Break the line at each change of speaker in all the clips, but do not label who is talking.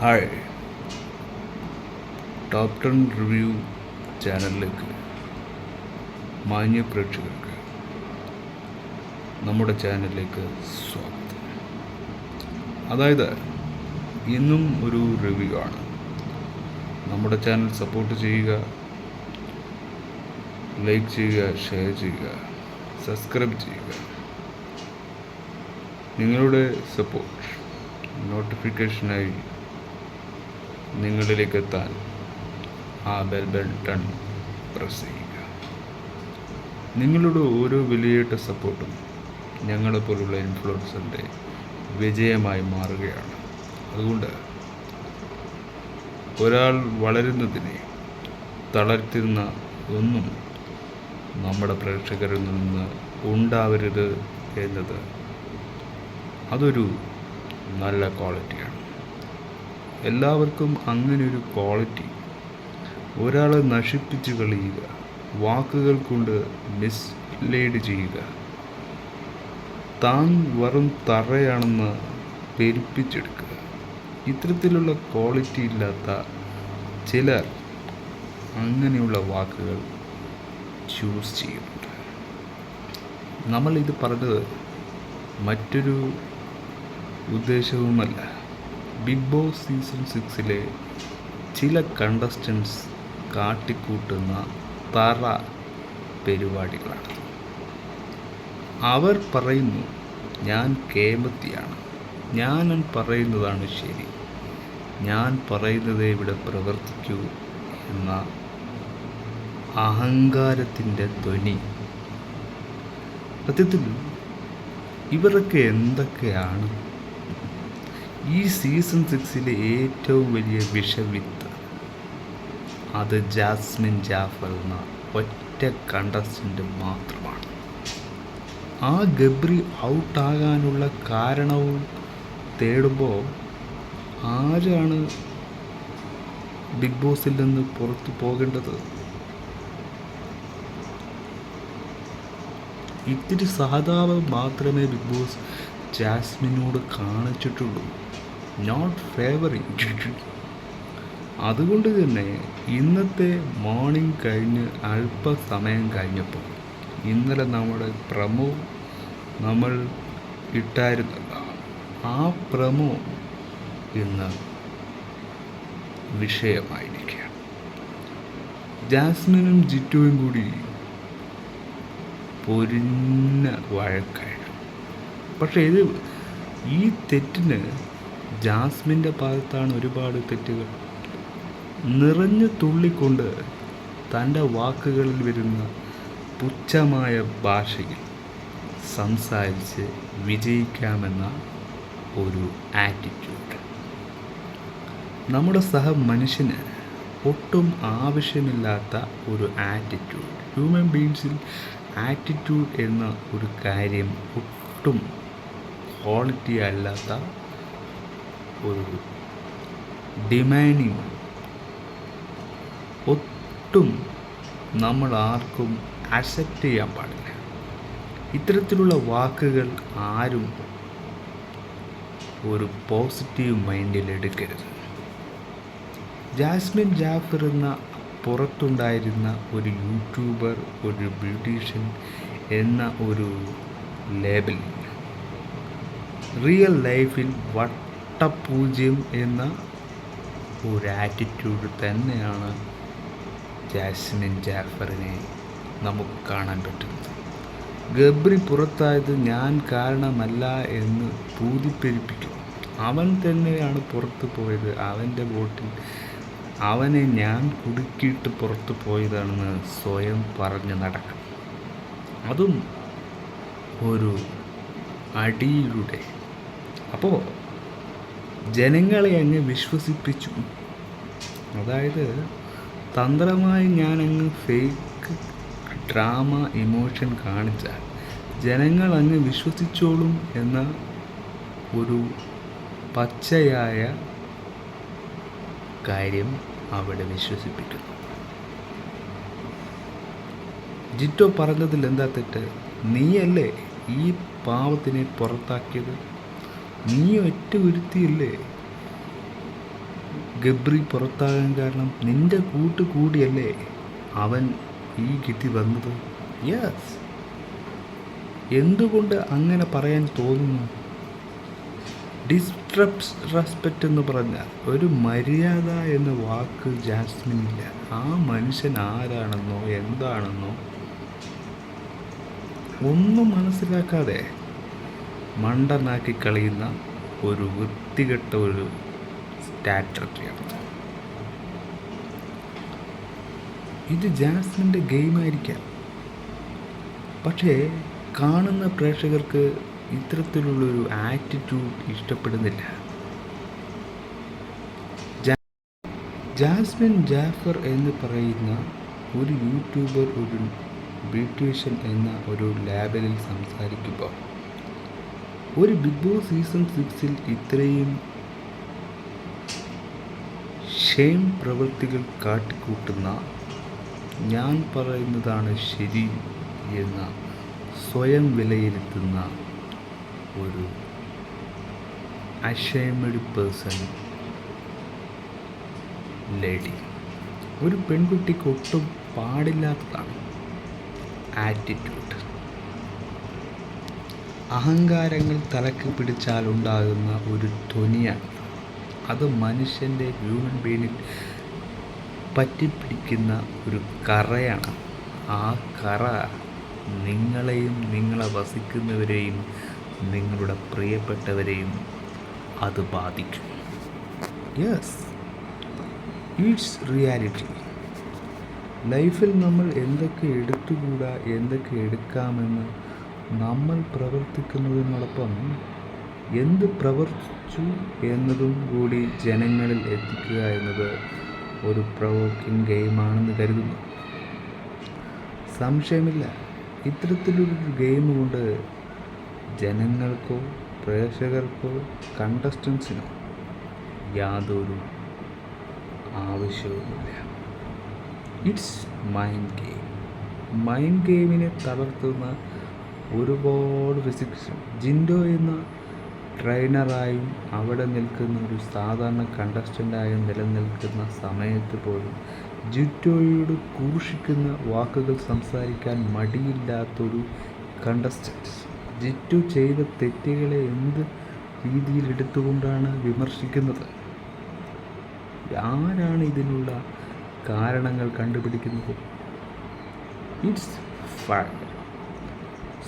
Hi. Top ten review ചാനലിലേക്ക് മാന്യ പ്രേക്ഷകർക്ക് നമ്മുടെ ചാനലിലേക്ക് സ്വാഗതം. അതായത് ഇന്നും ഒരു റിവ്യൂ ആണ്. നമ്മുടെ ചാനൽ സപ്പോർട്ട് ചെയ്യുക ലൈക്ക് ചെയ്യുക ഷെയർ ചെയ്യുക സബ്സ്ക്രൈബ് ചെയ്യുക. നിങ്ങളുടെ സപ്പോർട്ട് നോട്ടിഫിക്കേഷനായി നിങ്ങളിലേക്ക് എത്താൻ ആ ബെൽ ബട്ടൺ പ്രസ് ചെയ്യുക. നിങ്ങളുടെ ഓരോ വിലയേറ്റ സപ്പോർട്ടും ഞങ്ങളെപ്പോലുള്ള ഇൻഫ്ലുവൻസറിന്റെ വിജയമായി മാറുകയാണ്. അതുകൊണ്ട് ഒരാൾ വളരുന്നതിനെ തളർത്തുന്ന ഒന്നും നമ്മുടെ പ്രേക്ഷകരിൽ നിന്ന് ഉണ്ടാവരുത് എന്നത് അതൊരു നല്ല ക്വാളിറ്റിയാണ് എല്ലാവർക്കും അങ്ങനെ ഒരു ക്വാളിറ്റി ഒരാളെ നശിപ്പിച്ച് കളയുക വാക്കുകൾ കൊണ്ട് മിസ്ലീഡ് ചെയ്യുക. താൻ വെറും തറയാണെന്ന് പെരുപ്പിച്ചെടുക്കുക. ഇത്തരത്തിലുള്ള ക്വാളിറ്റി ഇല്ലാത്ത ചിലർ അങ്ങനെയുള്ള വാക്കുകൾ ചൂസ് ചെയ്യുന്നുണ്ട്. നമ്മൾ ഇത് പറഞ്ഞത് മറ്റൊരു ഉദ്ദേശവുമല്ല. ബിഗ് ബോസ് സീസൺ സിക്സിലെ ചില കണ്ടസ്റ്റൻസ് കാട്ടിക്കൂട്ടുന്ന തറ പരിപാടികളാണ്. അവർ പറയുന്നു ഞാൻ കേമത്തിയാണ്. ഞാൻ പറയുന്നതാണ് ശരി. ഞാൻ പറയുന്നതേ ഇവിടെ പ്രവർത്തിക്കൂ എന്ന അഹങ്കാരത്തിന്റെ ധ്വനി. സത്യത്തിൽ ഇവരൊക്കെ എന്തൊക്കെയാണ് ഈ സീസൺ സിക്സിലെ ഏറ്റവും വലിയ വിഷവിത്ത് അത് ജാസ്മിൻ ജാഫർ എന്ന ഒറ്റ കണ്ടസ്റ്റന്റ് മാത്രമാണ്. ആ ഗബ്രി ഔട്ടാകാനുള്ള കാരണവും തേടുമ്പോൾ ആരാണ് ബിഗ് ബോസിൽ നിന്ന് പുറത്തു പോകേണ്ടത്? ഇത്തിരി സഹതാപം മാത്രമേ ബിഗ് ബോസ് ജാസ്മിനോട് കാണിച്ചിട്ടുള്ളൂ. നോട്ട് ഫേവറിങ് അതുകൊണ്ട് തന്നെ ഇന്നത്തെ മോർണിംഗ് കഴിഞ്ഞ് അല്പസമയം കഴിഞ്ഞപ്പോൾ ഇന്നലെ നമ്മുടെ പ്രമോ നമ്മൾ ഇട്ടായിരുന്നല്ല. ആ പ്രമോ ഇന്ന് വിഷയമായിരിക്കുകയാണ്. ജാസ്മിനും ജിറ്റുവും കൂടി പൊരിഞ്ഞ വഴക്കായിരുന്നു. പക്ഷേ ഇത് ഈ തെറ്റിന് ജാസ്മിന്റെ ഭാഗത്താണ് ഒരുപാട് തെറ്റുകൾ. നിറഞ്ഞു തുള്ളിക്കൊണ്ട് തന്റെ വാക്കുകളിൽ വരുന്ന പുച്ഛമായ ഭാഷയിൽ സംസാരിച്ച് വിജയിക്കാമെന്ന ഒരു ആറ്റിറ്റ്യൂഡ് നമ്മുടെ സഹ മനുഷ്യന് ഒട്ടും ആവശ്യമില്ലാത്ത ഒരു ആറ്റിറ്റ്യൂഡ് ഹ്യൂമൻ ബീങ്സിൽ ആറ്റിറ്റ്യൂഡ് എന്ന ഒരു കാര്യം ഒട്ടും ക്വാളിറ്റി അല്ലാത്ത ഒരു ഡിമാൻഡിങ്. ഒട്ടും നമ്മൾ ആർക്കും അക്സെപ്റ്റ് ചെയ്യാൻ പാടില്ല. ഇത്തരത്തിലുള്ള വാക്കുകൾ ആരും ഒരു പോസിറ്റീവ് മൈൻഡിൽ എടുക്കരുത്. ജാസ്മിൻ ജാഫർ എന്ന പുറത്തുണ്ടായിരുന്ന ഒരു യൂട്യൂബർ ഒരു ബ്യൂട്ടീഷ്യൻ എന്ന ഒരു ലേബൽ റിയൽ ലൈഫിൽ വട്ടപൂജ്യം എന്ന ഒരു ആറ്റിറ്റ്യൂഡ് തന്നെയാണ് ജാസ്മിൻ ജാഫറിനെ നമുക്ക് കാണാൻ പറ്റുന്നത്. ഗബ്രി പുറത്തായത് ഞാൻ കാരണമല്ല എന്ന് പൂതിപ്പെരിപ്പിക്കും. അവൻ തന്നെയാണ് പുറത്തു പോയത്. അവന്റെ ബോട്ടിൽ അവനെ ഞാൻ കുടുക്കിയിട്ട് പുറത്തു പോയതാണെന്ന് സ്വയം പറഞ്ഞ് നടക്കും. അതും ഒരു അടിയിലൂടെ അപ്പോൾ ജനങ്ങളെ അങ്ങ് വിശ്വസിപ്പിച്ചു. അതായത് തന്ത്രമായി ഞാൻ അങ്ങ് ഫേക്ക് ഡ്രാമ ഇമോഷൻ കാണിച്ചാൽ ജനങ്ങൾ അങ്ങ് വിശ്വസിച്ചോളും എന്ന ഒരു പച്ചയായ കാര്യം അവിടെ വിശ്വസിപ്പിക്കുന്നു. ജിറ്റോ പറഞ്ഞതിൽ എന്താ തെറ്റ്? നീയല്ലേ ഈ പാവത്തിനെ പുറത്താക്കിയത്? നീ ഒറ്റ ഒരുത്തിയല്ലേ? ഗബ്രി പുറത്താകാൻ കാരണം നിന്റെ കൂട്ട് കൂടിയല്ലേ? അവൻ ഈ കിട്ടി വന്നത്? യെസ് എന്തുകൊണ്ട് അങ്ങനെ പറയാൻ തോന്നുന്നു? ഡിസ്ട്രപ്സ് റെസ്പെക്റ്റ് എന്ന് പറഞ്ഞാൽ ഒരു മര്യാദ എന്ന വാക്ക് ജാസ്മിനില്ല. ആ മനുഷ്യൻ ആരാണെന്നോ എന്താണെന്നോ ഒന്നും മനസ്സിലാക്കാതെ മണ്ടനാക്കി കളയുന്ന ഒരു വൃത്തികെട്ട ഒരു സ്ട്രാറ്റജിയാണ് ഇത് ജാസ്മിന്റെ ഗെയിമായിരിക്കാം. പക്ഷേ കാണുന്ന പ്രേക്ഷകർക്ക് ഇത്തരത്തിലുള്ളൊരു ആറ്റിറ്റ്യൂഡ് ഇഷ്ടപ്പെടുന്നില്ല. ജാസ്മിൻ ജാഫർ എന്ന് പറയുന്ന ഒരു യൂട്യൂബർ ഒരു ബ്യൂട്ടീഷ്യൻ എന്ന ഒരു ലാബലിൽ സംസാരിക്കുമ്പോൾ ഒരു ബിഗ് ബോസ് സീസൺ സിക്സിൽ ഇത്രയും ഷെയിം പ്രവൃത്തികൾ കാട്ടിക്കൂട്ടുന്ന ഞാൻ പറയുന്നതാണ് ശരി എന്ന സ്വയം വിലയിരുത്തുന്ന ഒരു അഷേമഡ് പേഴ്സൺ ലേഡി. ഒരു പെൺകുട്ടിക്ക് ഒട്ടും പാടില്ലാത്തതാണ് ആറ്റിറ്റ്യൂഡ്. അഹങ്കാരങ്ങൾ തലക്ക് പിടിച്ചാലുണ്ടാകുന്ന ഒരു ധ്വനിയാണ്. അത് മനുഷ്യന്റെ ഹ്യൂമൻ ബീനിൽ പറ്റിപ്പിടിക്കുന്ന ഒരു കറയാണ്. ആ കറ നിങ്ങളെയും നിങ്ങളെ വസിക്കുന്നവരെയും നിങ്ങളുടെ പ്രിയപ്പെട്ടവരെയും അത് ബാധിക്കും. യെസ് ഇറ്റ്സ് റിയാലിറ്റി ലൈഫിൽ നമ്മൾ എന്തൊക്കെ എടുത്തുകൂടാ എന്തൊക്കെ എടുക്കാമെന്ന് നമ്മൾ പ്രവർത്തിക്കുന്നതിനോടൊപ്പം എന്ത് പ്രവർത്തിച്ചു എന്നതും കൂടി ജനങ്ങളിൽ എത്തിക്കുക എന്നത് ഒരു പ്രവോക്കിംഗ് ഗെയിമാണെന്ന് കരുതുന്നു. സംശയമില്ല. ഇത്തരത്തിലൊരു ഗെയിം കൊണ്ട് ജനങ്ങൾക്കോ പ്രേക്ഷകർക്കോ കണ്ടസ്റ്റൻസിനോ യാതൊരു ആവശ്യവുമില്ല. ഇറ്റ്സ് മൈൻഡ് ഗെയിം മൈൻഡ് ഗെയിമിനെ തളർത്തുന്ന ഒരുപാട് ഫിസിക്സ് ജിൻഡോ എന്ന ട്രെയിനറായും അവിടെ നിൽക്കുന്ന ഒരു സാധാരണ കണ്ടസ്റ്റന്റായും നിലനിൽക്കുന്ന സമയത്ത് പോലും ജിറ്റോയോട് കൂഷിക്കുന്ന വാക്കുകൾ സംസാരിക്കാൻ മടിയില്ലാത്തൊരു കണ്ടസ്റ്റന്റ് ജിറ്റു ചെയ്ത തെറ്റുകളെ എന്ത് രീതിയിൽ എടുത്തുകൊണ്ടാണ് വിമർശിക്കുന്നത്? ആരാണ് ഇതിനുള്ള കാരണങ്ങൾ കണ്ടുപിടിക്കുന്നത്? ഇറ്റ്സ് ഫയർ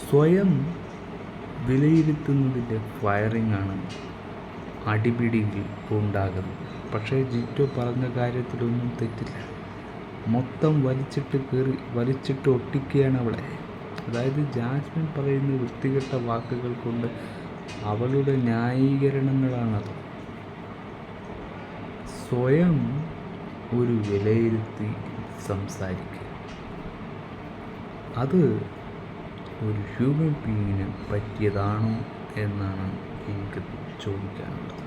സ്വയം വിലയിരുത്തുന്നതിന്റെ വയറിംഗ് ആണ് അടിപിടിയിൽ ഉണ്ടാകുന്നത്. പക്ഷേ ജിറ്റോ പറഞ്ഞ കാര്യത്തിലൊന്നും തെറ്റില്ല. മൊത്തം വലിച്ചിട്ട് കയറി വലിച്ചിട്ട് ഒട്ടിക്കുകയാണ് അവളെ. അതായത് ജാസ്മിൻ പറയുന്ന വൃത്തികെട്ട വാക്കുകൾ കൊണ്ട് അവളുടെ ന്യായീകരണങ്ങളാണത്. സ്വയം ഒരു വിലയിരുത്തി സംസാരിക്കുക. അത് ഒരു ഹ്യൂമൻ ബീങ്ങിന് പറ്റിയതാണോ എന്നാണ് എനിക്ക് ചോദിക്കാനുള്ളത്.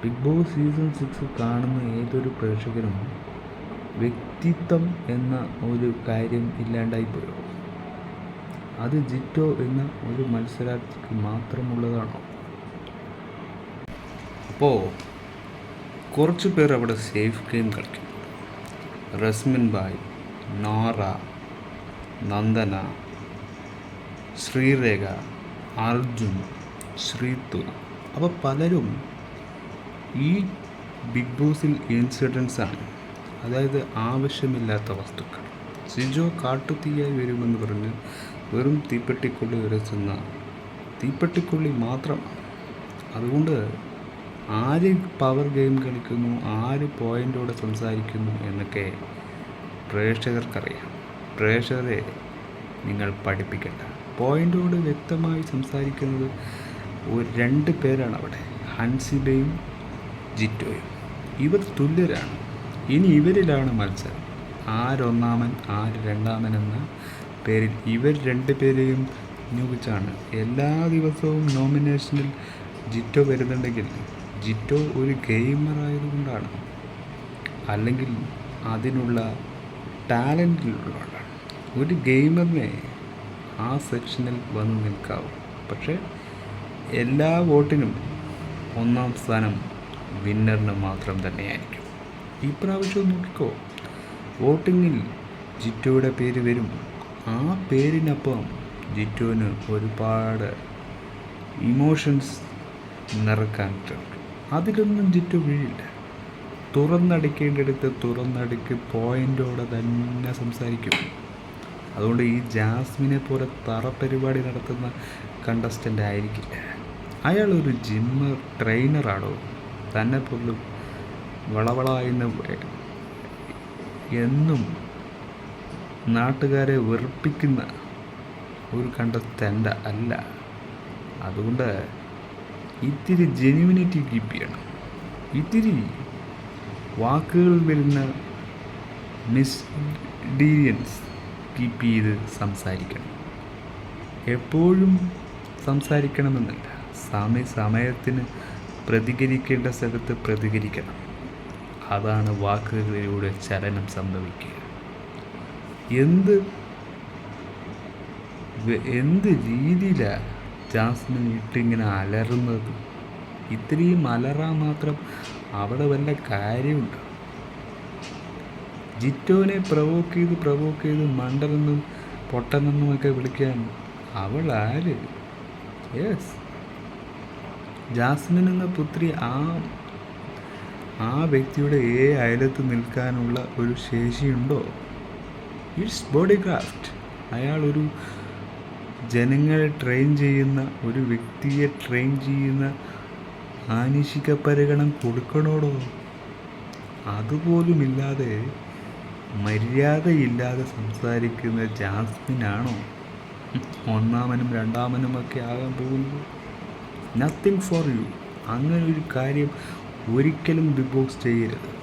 ബിഗ് ബോസ് സീസൺ സിക്സ് കാണുന്ന ഏതൊരു പ്രേക്ഷകനും വ്യക്തിത്വം എന്ന ഒരു കാര്യം ഇല്ലാണ്ടായിപ്പോയോ? അത് ജിറ്റോ എന്ന ഒരു മത്സരാർത്ഥിക്ക് മാത്രമുള്ളതാണോ? അപ്പോൾ കുറച്ച് പേർ അവിടെ സേഫ് ഗെയിം കളിക്കും റസ്മിൻ ബായ് നോറ നന്ദന ശ്രീരേഖ അർജുൻ ശ്രീതു. അപ്പോൾ പലരും ഈ ബിഗ് ബോസിൽ ഇൻസിഡൻസ് ആണ്. അതായത് ആവശ്യമില്ലാത്ത വസ്തുക്കൾ. സിജോ കാട്ടുതീയായി വരുമെന്ന് പറഞ്ഞ് വെറും തീപ്പെട്ടിക്കൊള്ളി ഉരസുന്ന തീപ്പെട്ടിക്കുള്ളി മാത്രം. അതുകൊണ്ട് ആര് പവർ ഗെയിം കളിക്കുന്നു ആര് പോയിന്റോടെ സംസാരിക്കുന്നു എന്നൊക്കെ പ്രേക്ഷകർക്കറിയാം. പ്രേക്ഷകരെ നിങ്ങൾ പഠിപ്പിക്കേണ്ട. പോയിന്റോട് വ്യക്തമായി സംസാരിക്കുന്നത് ഒരു രണ്ട് പേരാണ് അവിടെ. ഹൻസിബയും ജിറ്റോയും. ഇവർ തുല്യരാണ്. ഇനി ഇവരിലാണ് മത്സരം. ആരൊന്നാമൻ ആര് രണ്ടാമൻ എന്ന പേരിൽ ഇവർ രണ്ട് പേരെയും നിയോഗിച്ചാണ്. എല്ലാ ദിവസവും നോമിനേഷനിൽ ജിറ്റോ വരുന്നുണ്ടെങ്കിൽ ജിറ്റോ ഒരു ഗെയിമർ ആയതുകൊണ്ടാണ്. അല്ലെങ്കിൽ അതിനുള്ള ടാലന്റിലുള്ളതാണ് ഒരു ഗെയിമറിനെ ആ സെക്ഷനിൽ വന്ന് നിൽക്കാവും പക്ഷേ എല്ലാ വോട്ടിനും ഒന്നാം സ്ഥാനം വിന്നറിന് മാത്രം തന്നെയായിരിക്കും. ഈ പ്രാവശ്യം നോക്കിക്കോ വോട്ടിങ്ങിൽ ജിറ്റോയുടെ പേര് വരും. ആ പേരിനൊപ്പം ജിറ്റോന് ഒരുപാട് ഇമോഷൻസ് നിറക്കാനിട്ടുണ്ട് അതിലൊന്നും ജിറ്റു വീഴില്ല. തുറന്നടിക്കേണ്ടടുത്ത് തുറന്നടിക്ക് പോയിന്റോടെ തന്നെ സംസാരിക്കും. അതുകൊണ്ട് ഈ ജാസ്മിനെ പോലെ തറ പരിപാടി നടത്തുന്ന കണ്ടസ്റ്റന്റ് ആയിരിക്കില്ല. അയാൾ ഒരു ജിമ്മർ ട്രെയിനറാണോ തന്നെ പോലും വളവള എന്ന് നാട്ടുകാരെ വെറുപ്പിക്കുന്ന ഒരു കണ്ടസ്റ്റന്റ് അല്ല. അതുകൊണ്ട് ഇത്തിരി ജെന്യൂനിറ്റി കീപ്പ് ചെയ്യണം ഇത്തിരി വാക്കുകൾ വരുന്ന മിസ്ഡീരിയൻസ് കീപ്പ് ചെയ്ത് സംസാരിക്കണം. എപ്പോഴും സംസാരിക്കണമെന്നില്ല. സമയ സമയത്തിന് പ്രതികരിക്കേണ്ട സ്ഥലത്ത് പ്രതികരിക്കണം. അതാണ് വാക്കുകളിലൂടെ ചലനം സംഭവിക്കുക. എന്ത് എന്ത് രീതിയിലാണ് ജാസ്മിൻ ഇട്ടിങ്ങനെ അലറുന്നത്? ഇത്രയും അലറാൻ മാത്രം അവിടെ വല്ല കാര്യമുണ്ടോ? ജിറ്റോനെ പ്രവോക്ക് ചെയ്ത് പ്രവോക്ക് ചെയ്ത് മണ്ടനെന്നും പൊട്ടനെന്നുമൊക്കെ വിളിക്കാൻ അവൾ ആര്? യെസ് ജാസ്മിൻ എന്ന പുത്രി ആ ആ വ്യക്തിയുടെ ഏ അയലത്ത് നിൽക്കാനുള്ള ഒരു ശേഷിയുണ്ടോ? ഇറ്റ്സ് ബോഡി ക്രാഫ്റ്റ് അയാൾ ഒരു ജനങ്ങളെ ട്രെയിൻ ചെയ്യുന്ന ഒരു വ്യക്തിയെ ട്രെയിൻ ചെയ്യുന്ന ആനുഷിക പരിഗണന കൊടുക്കണോടോ? അതുപോലുമില്ലാതെ മര്യാദയില്ലാതെ സംസാരിക്കുന്ന ജാസ്മിനാണോ? ഒന്നാമനും രണ്ടാമനുമൊക്കെ ആകാൻ പോകുന്നത്? നത്തിങ് ഫോർ യു അങ്ങനെ ഒരു കാര്യം ഒരിക്കലും ബിഗ് ചെയ്യരുത്.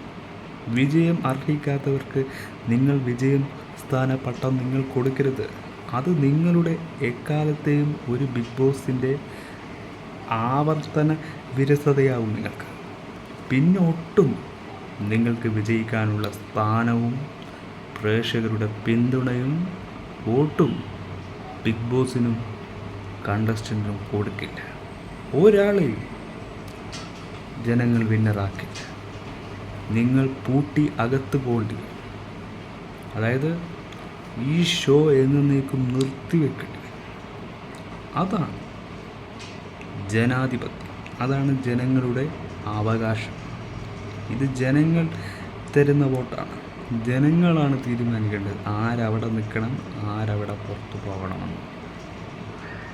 വിജയം അർഹിക്കാത്തവർക്ക് നിങ്ങൾ വിജയം സ്ഥാന പട്ടം നിങ്ങൾ കൊടുക്കരുത്. അത് നിങ്ങളുടെ എക്കാലത്തെയും ഒരു ബിഗ് ബോസിന്റെ ആവർത്തന വിരസതയാവും നിങ്ങൾക്ക്. പിന്നെ ഒട്ടും നിങ്ങൾക്ക് വിജയിക്കാനുള്ള സ്ഥാനവും പ്രേക്ഷകരുടെ പിന്തുണയും വോട്ടും ബിഗ് ബോസിനും കണ്ടസ്റ്റന്റിനും കൊടുക്കില്ല. ഒരാളെയും ജനങ്ങൾ വിന്നറാക്കില്ല. നിങ്ങൾ പൂട്ടി അകത്ത് പോകേണ്ടി അതായത് ഈ ഷോ എന്നേക്കും നിർത്തിവെക്കേണ്ടി വരും. അതാണ് ജനാധിപത്യം. അതാണ് ജനങ്ങളുടെ അവകാശം. ഇത് ജനങ്ങൾ തരുന്ന വോട്ടാണ്. ജനങ്ങളാണ് തീരുമാനിക്കേണ്ടത്. ആരവിടെ നിൽക്കണം ആരവിടെ പുറത്തു പോകണമെന്ന്.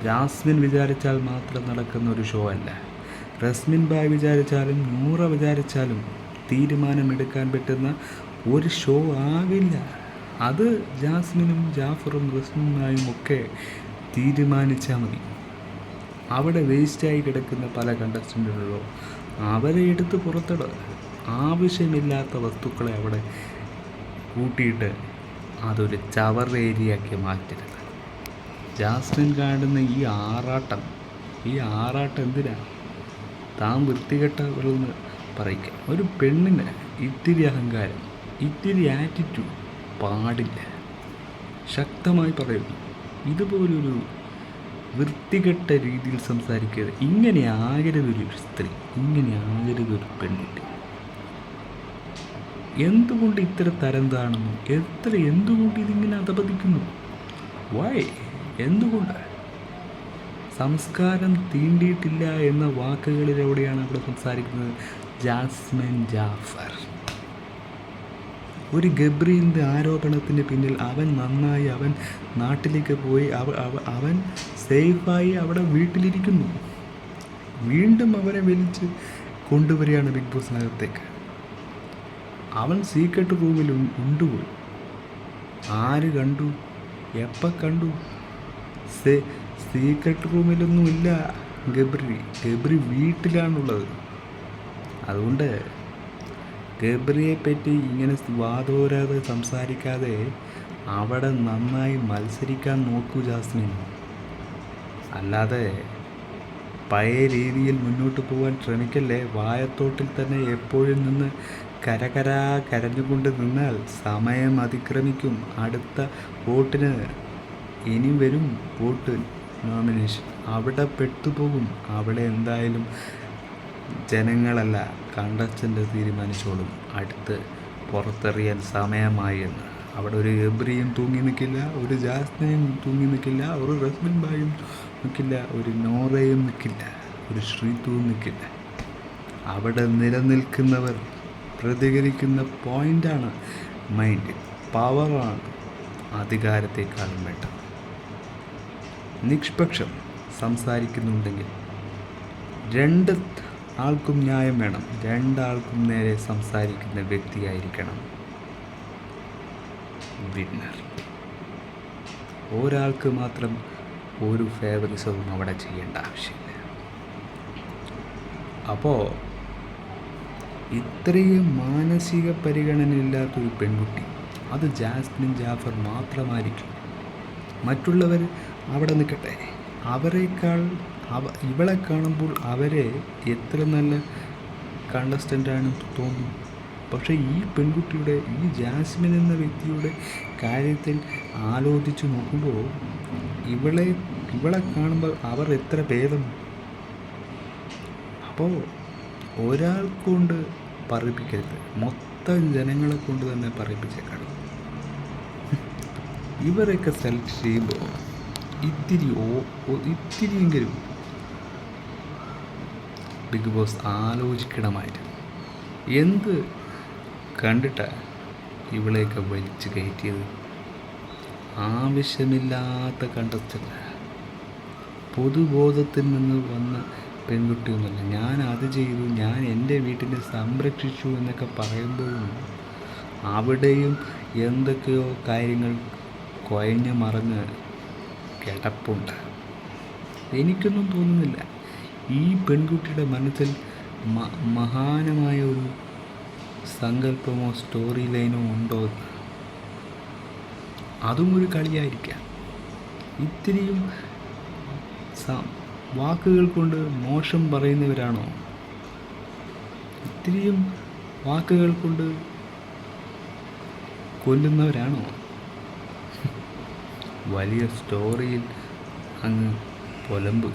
ജാസ്മിൻ വിചാരിച്ചാൽ മാത്രം നടക്കുന്ന ഒരു ഷോ അല്ല. റസ്മിൻ ബായ് വിചാരിച്ചാലും നൂറ വിചാരിച്ചാലും തീരുമാനമെടുക്കാൻ പറ്റുന്ന ഒരു ഷോ ആവില്ല. അത് ജാസ്മിനും ജാഫറും റസ്മിൻ ബായും ഒക്കെ തീരുമാനിച്ചാൽ മതി. അവിടെ വേസ്റ്റായി കിടക്കുന്ന പല കണ്ടസ്റ്റന്റുകളോ അവരെ എടുത്ത് പുറത്തിടുക. ആവശ്യമില്ലാത്ത വസ്തുക്കളെ അവിടെ കൂട്ടിയിട്ട് അതൊരു ചവർ ഏരിയയാക്കി മാറ്റരുത്. ജാസ്മിൻ കാണുന്ന ഈ ആറാട്ടം ഈ ആറാട്ടം എന്തിനാ? താൻ വൃത്തികെട്ടവളെന്ന് പറയിക്കുക ഒരു പെണ്ണിന് ഇത്തിരി അഹങ്കാരം ഇത്തിരി ആറ്റിറ്റ്യൂഡ് പാടില്ല. ശക്തമായി പറയുന്നു ഇതുപോലൊരു വൃത്തികെട്ട രീതിയിൽ സംസാരിക്കരുത്. ഇങ്ങനെ ആകരുതൊരു സ്ത്രീ ഇങ്ങനെ ആകരുതൊരു പെൺകുട്ടി എന്തുകൊണ്ട് ഇത്ര തരം താണെന്നു എത്ര എന്തുകൊണ്ട് ഇതിങ്ങനെ അധപതിക്കുന്നു? വൈ എന്തുകൊണ്ട്? സംസ്കാരം തീണ്ടിയിട്ടില്ല എന്ന വാക്കുകളിലൂടെയാണ് അവിടെ സംസാരിക്കുന്നത്? ജാസ്മിൻ ജാഫർ. ഒരു ഗബ്രീലിന്റെ ആരോപണത്തിന് പിന്നിൽ അവൻ നന്നായി അവൻ നാട്ടിലേക്ക് പോയി അവ അവ- അവൻ സേഫായി അവിടെ വീട്ടിലിരിക്കുന്നു. വീണ്ടും അവനെ വലിച്ച് കൊണ്ടുവരികയാണ് ബിഗ് ബോസിനകത്തേക്ക്. അവൻ സീക്രട്ട് റൂമിൽ ഉണ്ടുപോയി. ആര് കണ്ടു? എപ്പോൾ കണ്ടു? സീക്രട്ട് റൂമിലൊന്നുമില്ല ഗബ്രി ഗബ്രി വീട്ടിലാണുള്ളത്. അതുകൊണ്ട് ഗബ്രിയെ പറ്റി ഇങ്ങനെ വാതോരാതെ സംസാരിക്കാതെ അവിടെ നന്നായി മത്സരിക്കാൻ നോക്കൂ ജാസ്മിൻ. അല്ലാതെ പഴയ രീതിയിൽ മുന്നോട്ട് പോകാൻ ശ്രമിക്കല്ലേ? വായത്തോട്ടിൽ തന്നെ എപ്പോഴും നിന്ന് കരകരാ കരഞ്ഞുകൊണ്ട് നിന്നാൽ സമയം അതിക്രമിക്കും. അടുത്ത വോട്ടിന് ഇനി വരും വോട്ട് നോമിനേഷൻ അവിടെ പെട്ടുപോകും. അവിടെ എന്തായാലും ജനങ്ങളല്ല കണ്ടസ്റ്റന്റ് തീരുമാനിച്ചോളും. അടുത്ത് പുറത്തെറിയാൻ സമയമായി എന്ന്. അവിടെ ഒരു എബ്രിയും തൂങ്ങി നിൽക്കില്ല ഒരു ജാസ്മിനും തൂങ്ങി നിൽക്കില്ല ഒരു റസ്മിൻ ബായും നിൽക്കില്ല ഒരു നോറയും നിൽക്കില്ല ഒരു ശ്രീതുവും നിൽക്കില്ല. അവിടെ നിലനിൽക്കുന്നവർ പ്രതികരിക്കുന്ന പോയിന്റാണ് മൈൻഡ് പവറാണ് അധികാരത്തെക്കാളും വേണ്ട. നിഷ്പക്ഷം സംസാരിക്കുന്നുണ്ടെങ്കിൽ രണ്ട് ആൾക്കും ന്യായം വേണം. രണ്ടാൾക്കും നേരെ സംസാരിക്കുന്ന വ്യക്തിയായിരിക്കണം. വിന്നർ ഒരാൾക്ക് മാത്രം ഒരു ഫേവറിസവും അവിടെ ചെയ്യേണ്ട ആവശ്യമില്ല. അപ്പോൾ ഇത്രയും മാനസിക പരിഗണനയില്ലാത്തൊരു പെൺകുട്ടി. അത് ജാസ്മിൻ ജാഫർ മാത്രമായിരിക്കും. മറ്റുള്ളവർ അവിടെ നിൽക്കട്ടെ. അവരെക്കാൾ അവ ഇവളെ കാണുമ്പോൾ അവരെ എത്ര നല്ല കണ്ടസ്റ്റന്റാണ് തോന്നും. പക്ഷേ ഈ പെൺകുട്ടിയുടെ ഈ ജാസ്മിൻ എന്ന വ്യക്തിയുടെ കാര്യത്തിൽ ആലോചിച്ച് നോക്കുമ്പോൾ ഇവളെ ഇവളെ കാണുമ്പോൾ അവർ എത്ര ഭേദം. അപ്പോൾ ഒരാൾ കൊണ്ട് പറയിപ്പിക്കരുത്. മൊത്തം ജനങ്ങളെ കൊണ്ട് തന്നെ പറയിപ്പിച്ചേക്കണം. ഇവരൊക്കെ സെലക്ട് ചെയ്യുമ്പോൾ ഇത്തിരി ഓ ഇത്തിരിയെങ്കിലും ബിഗ് ബോസ് ആലോചിക്കണമായിരുന്നു. എന്ത് കണ്ടിട്ടാ ഇവളെയൊക്കെ വലിച്ചു കയറ്റിയത്? ആവശ്യമില്ലാത്ത കണ്ടെത്തല്ല പൊതുബോധത്തിൽ നിന്ന് വന്ന പെൺകുട്ടിയൊന്നുമല്ല. ഞാൻ അത് ചെയ്തു ഞാൻ എന്റെ വീട്ടിനെ സംരക്ഷിച്ചു എന്നൊക്കെ പറയുമ്പോഴും അവിടെയും എന്തൊക്കെയോ കാര്യങ്ങൾ കുഴഞ്ഞു മറഞ്ഞ് കിടപ്പുണ്ട്. എനിക്കൊന്നും തോന്നുന്നില്ല. ഈ പെൺകുട്ടിയുടെ മനസ്സിൽ മഹാനമായ ഒരു സങ്കല്പമോ സ്റ്റോറി ലൈനോ ഉണ്ടോ. അതും ഒരു കളിയായിരിക്കാം. ഇത്തിരിയും വാക്കുകൾ കൊണ്ട് മോശം പറയുന്നവരാണോ? ഇത്രയും വാക്കുകൾ കൊണ്ട് കൊല്ലുന്നവരാണോ? വലിയ സ്റ്റോറിയിൽ അങ്ങ് പുലമ്പുക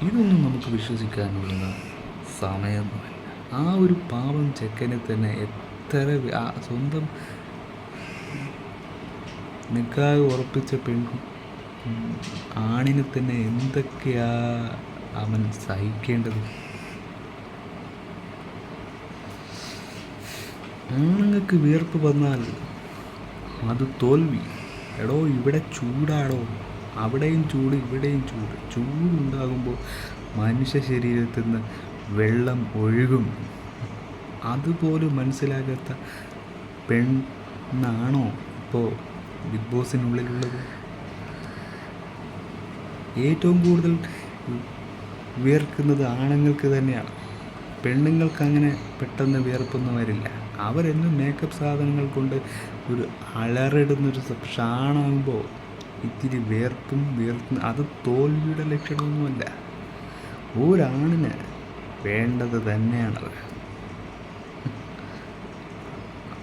ഇതൊന്നും നമുക്ക് വിശ്വസിക്കാനുള്ള സമയമൊന്നുമല്ല ആ ഒരു പാവം ചെക്കനെ തന്നെ എത്ര സ്വന്തം നിക്കാതെ ഉറപ്പിച്ച പെൺ ഉം, ആണിനെ തന്നെ എന്തൊക്കെയാ അവൻ സഹിക്കേണ്ടത്? ആണുങ്ങൾക്ക് വിയർപ്പ് വന്നാൽ അത് തോൽവി. എടോ ഇവിടെ ചൂടാടോ. അവിടെയും ചൂട് ഇവിടെയും ചൂട്. ചൂടുണ്ടാകുമ്പോൾ മനുഷ്യ ശരീരത്തിൽ നിന്ന് വെള്ളം ഒഴുകും. അതുപോലും മനസ്സിലാകാത്ത പെണ്ണാണോ ഇപ്പോൾ ബിഗ് ബോസിനുള്ളിലുള്ളത്? ഏറ്റവും കൂടുതൽ വിയർക്കുന്നത് ആണുങ്ങൾക്ക് തന്നെയാണ്. പെണ്ണുങ്ങൾക്ക് അങ്ങനെ പെട്ടെന്ന് വിയർപ്പൊന്നും വരില്ല അവരെന്നും മേക്കപ്പ് സാധനങ്ങൾ കൊണ്ട് ഒരു അലറിടുന്നൊരു ഷാണാകുമ്പോൾ ഇത്തിരി വിയർപ്പും വിയർക്കും അത് തോൽവിയുടെ ലക്ഷണമൊന്നുമല്ല. ഒരാണിന് വേണ്ടത് തന്നെയാണത്.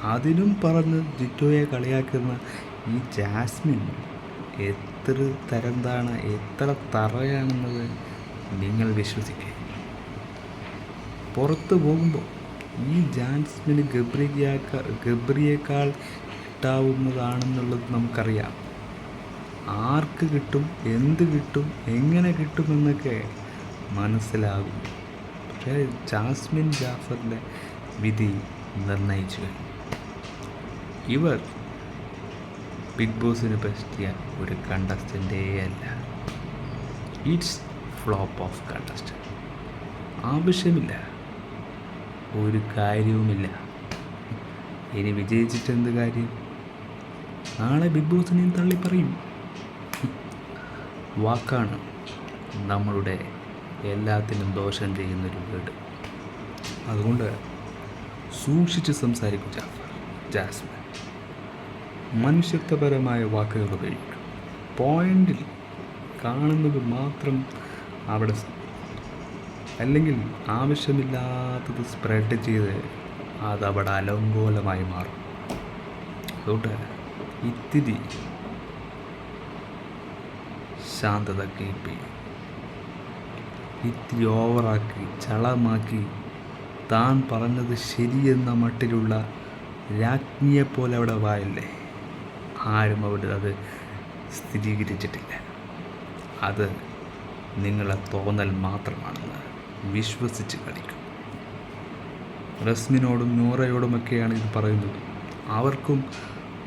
അതിനും പറഞ്ഞ് ജിറ്റോയെ കളിയാക്കുന്ന ഈ ജാസ്മിൻ എത്ര തരംതാണ് എത്ര തറയാണെന്നത് നിങ്ങൾ വിശ്വസിക്കുക പുറത്ത് പോകുമ്പോൾ ഈ ജാൻസ്മിന് ഗബ്രിയേക്കാ ഗബ്രിയേക്കാൾ കിട്ടാവുന്നതാണെന്നുള്ളത് നമുക്കറിയാം. ആർക്ക് കിട്ടും എന്ത് കിട്ടും എങ്ങനെ കിട്ടുമെന്നൊക്കെ മനസ്സിലാകും. പക്ഷേ ജാസ്മിൻ ജാഫറിന്റെ വിധി നിർണയിച്ചു. ഇവർ ബിഗ് ബോസിന് പറ്റിയ ഒരു കണ്ടസ്റ്റന്റേ അല്ല. ഇറ്റ്സ് ഫ്ലോപ്പ് ഓഫ് കണ്ടസ്റ്റന്റ് ആവശ്യമില്ല. ഒരു കാര്യവുമില്ല. ഇനി വിജയിച്ചിട്ട് എന്ത് കാര്യം? നാളെ ബിഗ് ബോസിനെയും തള്ളി പറയും. വാക്കാണ് നമ്മളുടെ എല്ലാത്തിനും ദോഷം ചെയ്യുന്നൊരു വീട് അതുകൊണ്ട് സൂക്ഷിച്ച് സംസാരിക്കും ജാസ്മിൻ. മനുഷ്യത്വപരമായ വാക്കുകൾ ഉപയോഗിക്കും. പോയിന്റിൽ കാണുന്നത് മാത്രം അവിടെ അല്ലെങ്കിൽ ആവശ്യമില്ലാത്തത് സ്പ്രെഡ് ചെയ്ത് അത് അവിടെ അലങ്കോലമായി മാറും. അതുകൊണ്ട് ഇത്തിരി ശാന്തത കീപ്പ് ചെയ്യും ഇത്തിരി ഓവറാക്കി ചളമാക്കി താൻ പറഞ്ഞത് ശരിയെന്ന മട്ടിലുള്ള രാജ്ഞിയെപ്പോലെ അവിടെ വായില്ലേ? ആരും അവിടെ അത് സ്ഥിരീകരിച്ചിട്ടില്ല. അത് നിങ്ങളെ തോന്നൽ മാത്രമാണെന്ന് വിശ്വസിച്ച് കളിക്കും. റസ്മിനോടും നൂറയോടുമൊക്കെയാണ് ഇത് പറയുന്നത്. അവർക്കും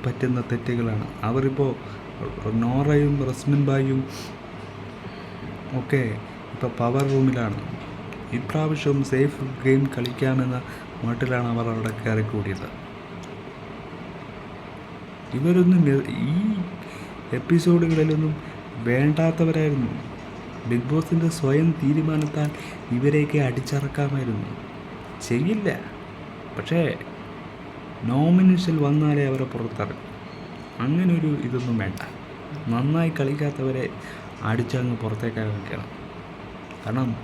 പറ്റുന്ന തെറ്റുകളാണ്. അവരിപ്പോൾ നോറയും റസ്മിൻ ബായും ഒക്കെ ഇപ്പോൾ പവർ റൂമിലാണ് ഇപ്രാവശ്യവും സേഫ് ഗെയിം കളിക്കാമെന്ന മട്ടിലാണ് അവർ അവിടെ കയറിക്കൂടിയത്. ഇവരൊന്നും ഈ എപ്പിസോഡുകളിലൊന്നും വേണ്ടാത്തവരായിരുന്നു. ബിഗ് ബോസിന്റെ സ്വയം തീരുമാനത്താൽ ഇവരെയൊക്കെ അടിച്ചറക്കാമായിരുന്നു. ചെയ്യില്ല. പക്ഷേ നോമിനേഷൻ വന്നാലേ അവരെ പുറത്തിറക്കും. അങ്ങനെ ഒരു ഇതൊന്നും വേണ്ട. നന്നായി കളിക്കാത്തവരെ അടിച്ചങ്ങ് പുറത്തേക്ക് വെക്കണം കാരണം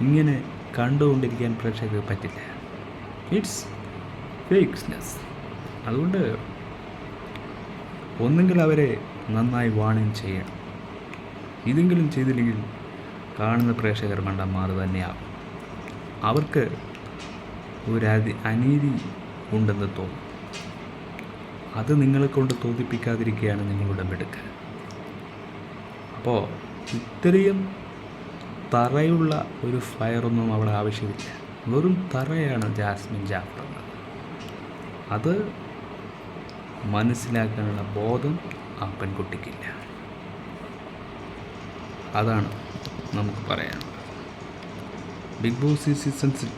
ഇങ്ങനെ കണ്ടുകൊണ്ടിരിക്കാൻ പ്രേക്ഷകർക്ക് പറ്റില്ല. ഇറ്റ്സ് ഫേക്സ്നെസ് അതുകൊണ്ട് ഒന്നെങ്കിൽ അവരെ നന്നായി വാണിംഗ് ചെയ്യണം. ഇതെങ്കിലും ചെയ്തില്ലെങ്കിൽ കാണുന്ന പ്രേക്ഷകർ മണ്ടന്മാർ തന്നെയാകും. അവർക്ക് ഒരു അതി അനീതി ഉണ്ടെന്ന് തോന്നും. അത് നിങ്ങളെ കൊണ്ട് തോന്നിപ്പിക്കാതിരിക്കുകയാണ് നിങ്ങളുടെ മിടുക്ക്. അപ്പോൾ ഇത്രയും തറയുള്ള ഒരു ഫയറൊന്നും അവിടെ ആവശ്യമില്ല. വെറും തറയാണ് ജാസ്മിൻ ജാഫർ അത് മനസ്സിലാക്കാനുള്ള ബോധം ആ പെൺകുട്ടിക്കില്ല. അതാണ് നമുക്ക് പറയാനുള്ളത്. ബിഗ് ബോസ് സീസൺസിൽ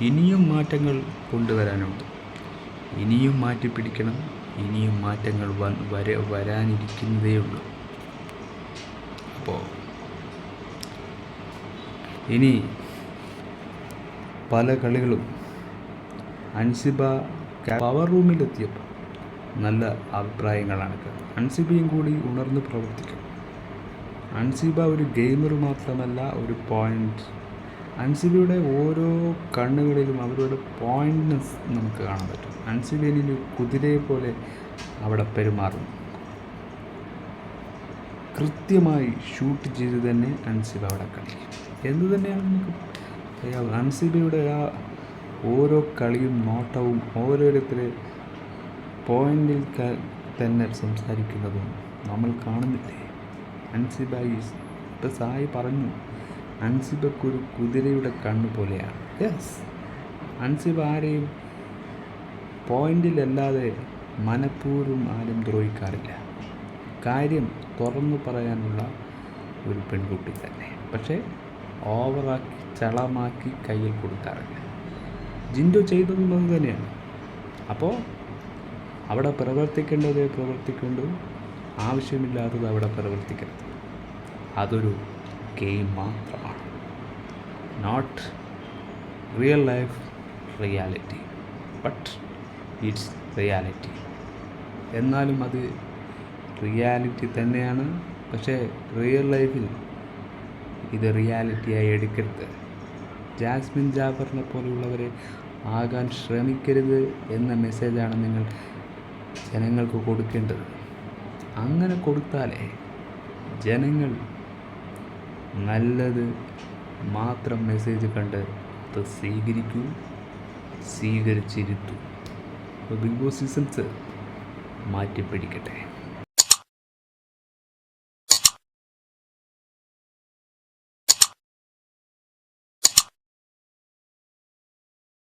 ഇനിയും മാറ്റങ്ങൾ കൊണ്ടുവരാനുണ്ട്. ഇനിയും മാറ്റി പിടിക്കണം ഇനിയും മാറ്റങ്ങൾ വര വരാനിരിക്കുന്നതേ ഉള്ളൂ. അപ്പോൾ ഇനി പല കളികളും അൻസിബ പവർ റൂമിലെത്തിയപ്പോൾ നല്ല അഭിപ്രായങ്ങളാണ് അൺസിബിയും കൂടി ഉണർന്ന് പ്രവർത്തിക്കും. അൻസിബ ഒരു ഗെയിമർ മാത്രമല്ല ഒരു പോയിന്റ് അൻസിബയുടെ ഓരോ കണ്ണുകളിലും അവരുടെ പോയിന്റ്നെസ് നമുക്ക് കാണാൻ പറ്റും. അൻസിബയിൽ കുതിരയെ പോലെ അവിടെ പെരുമാറും. കൃത്യമായി ഷൂട്ട് ചെയ്ത് തന്നെ അൻസിബ അവിടെ കളിക്കും. എന്ത് തന്നെയാണ് നമുക്ക് അൺസിബിയുടെ ആ ഓരോ കളിയും നോട്ടവും ഓരോരുത്തരെ പോയിന്റിൽ തന്നെ സംസാരിക്കുന്നതും നമ്മൾ കാണുന്നില്ലേ? അൻസിബ ഈസ് ഇപ്പം സായി പറഞ്ഞു അൻസിബക്കൊരു കുതിരയുടെ കണ്ണ് പോലെയാണ്. യെസ് അൻസിബ ആരെയും പോയിന്റിലല്ലാതെ മനഃപൂർവം ആരും ദ്രോഹിക്കാറില്ല. കാര്യം തുറന്നു പറയാനുള്ള ഒരു പെൺകുട്ടി തന്നെ. പക്ഷേ ഓവറാക്കി ചളമാക്കി കയ്യിൽ കൊടുക്കാറില്ല. ജിൻഡോ ചെയ്തതും തന്നെയാണ്. അപ്പോൾ അവിടെ പ്രവർത്തിക്കേണ്ടത് പ്രവർത്തിക്കേണ്ടു ആവശ്യമില്ലാത്തത് അവിടെ പ്രവർത്തിക്കരുത്. അതൊരു ഗെയിം മാത്രമാണ്. Not real life reality but it's reality എന്നാലും അത് റിയാലിറ്റി തന്നെയാണ്. പക്ഷേ റിയൽ ലൈഫിൽ ഇത് റിയാലിറ്റിയായി എടുക്കരുത്. ജാസ്മിൻ ജാഫറിനെ പോലെയുള്ളവരെ ആകാൻ ശ്രമിക്കരുത് എന്ന മെസ്സേജാണ് നിങ്ങൾ ജനങ്ങൾക്ക് കൊടുക്കേണ്ടത്. അങ്ങനെ കൊടുത്താലേ ജനങ്ങൾ നല്ലത് മാത്രം മെസ്സേജ് കണ്ട് അത് സ്വീകരിക്കൂ സ്വീകരിച്ചിരുത്തു. Bigg Boss seasons മാറ്റിപ്പിടിക്കട്ടെ.